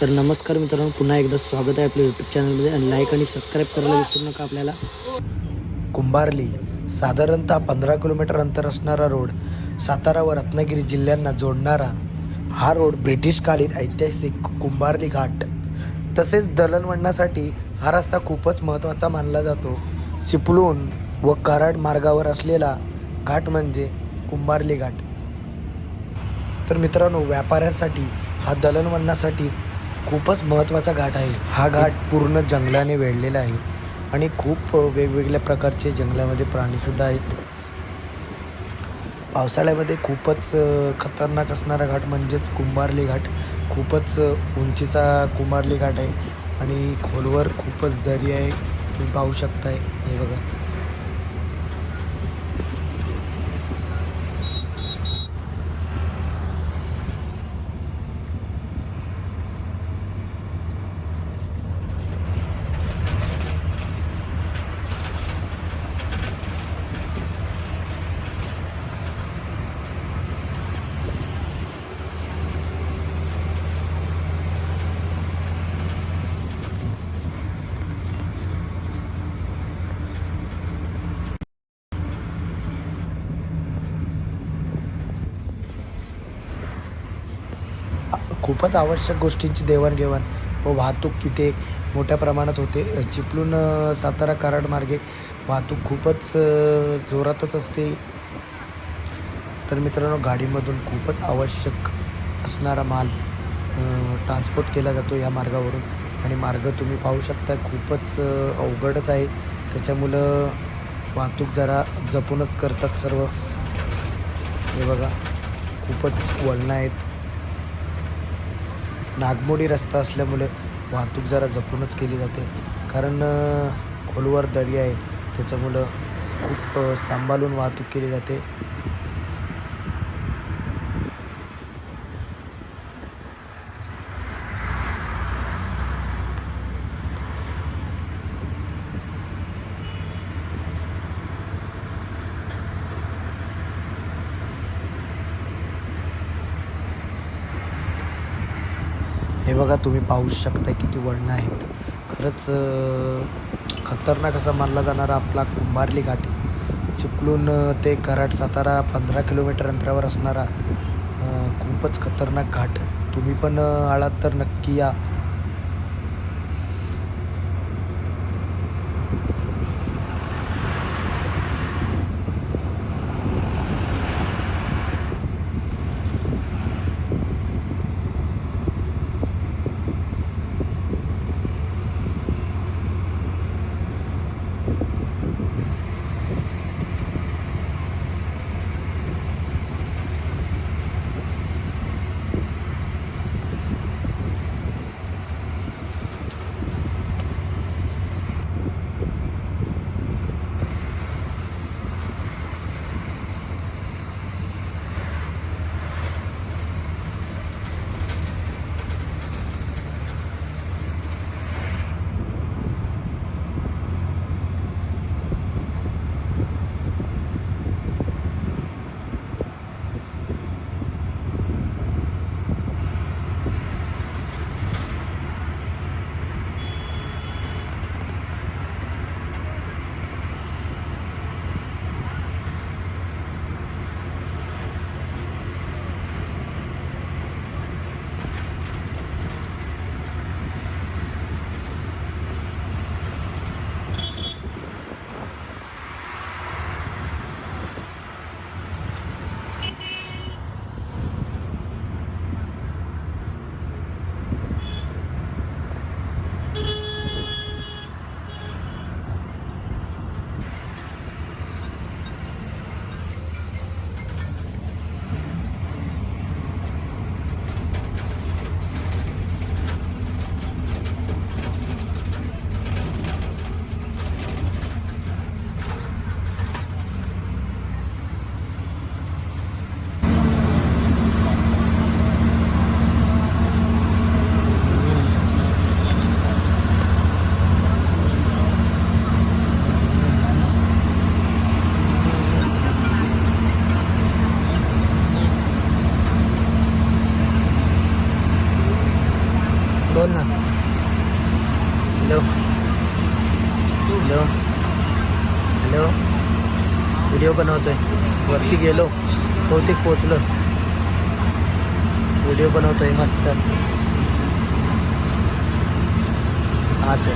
तर नमस्कार मित्रांनो पुन्हा एकदा स्वागत आहे आपल्या यूट्यूब चॅनलमध्ये आणि लाईक आणि सबस्क्राईब करायला विसरू नका आपल्याला. कुंभारली साधारणतः पंधरा किलोमीटर अंतर असणारा रोड सातारा व रत्नागिरी जिल्ह्यांना जोडणारा हा रोड ब्रिटिशकालीन ऐतिहासिक कुंभारली घाट. तसेच दळणवळणासाठी हा रस्ता खूपच महत्त्वाचा मानला जातो. चिपळूण व कराड मार्गावर असलेला घाट म्हणजे कुंभारली घाट. तर मित्रांनो व्यापाऱ्यांसाठी हा दळणवळणासाठी खूपच महत्त्वाचा घाट आहे. हा घाट पूर्ण जंगलाने वेढलेला आहे आणि खूप वेगवेगळ्या प्रकारचे जंगलामध्ये प्राणीसुद्धा आहेत. पावसाळ्यामध्ये खूपच खतरनाक असणारा घाट म्हणजेच कुंभारली घाट. खूपच उंचीचा कुंभारली घाट आहे आणि खोलवर खूपच दरी आहे. तुम्ही पाहू शकताय. हे बघा. खूपच आवश्यक गोष्टींची देवाणघेवाण व वाहतूक इथे मोठ्या प्रमाणात होते. चिपळूण सातारा कराड मार्गे वाहतूक खूपच जोरातच असते. तर मित्रांनो गाडीमधून खूपच आवश्यक असणारा माल ट्रान्सपोर्ट केला जातो या मार्गावरून. आणि मार्ग तुम्ही पाहू शकता खूपच अवघडच आहे. त्याच्यामुळं वाहतूक जरा जपूनच करतात सर्व. हे बघा खूपच वळणं आहेत. नागमोडी रस्ता असल्यामुळे वाहतूक जरा जपूनच केली जाते. कारण खोलवर दरी आहे. त्याच्यामुळं खूप सांभाळून वाहतूक केली जाते. बघा तुम्ही पाहू शकता किती वळणं आहेत. खरंच खतरनाक असा मानला जाणारा आपला कुंभारली घाट. चिपलून ते कराड सातारा पंधरा किलोमीटर अंतरावर असणारा खूपच खतरनाक घाट. तुम्ही पण आलात तर नक्की या. हॅलो. हॅलो. हॅलो. व्हिडिओ बनवतोय. वरती गेलो. बहुतेक पोचलो. व्हिडिओ बनवतोय मस्त. अच्छा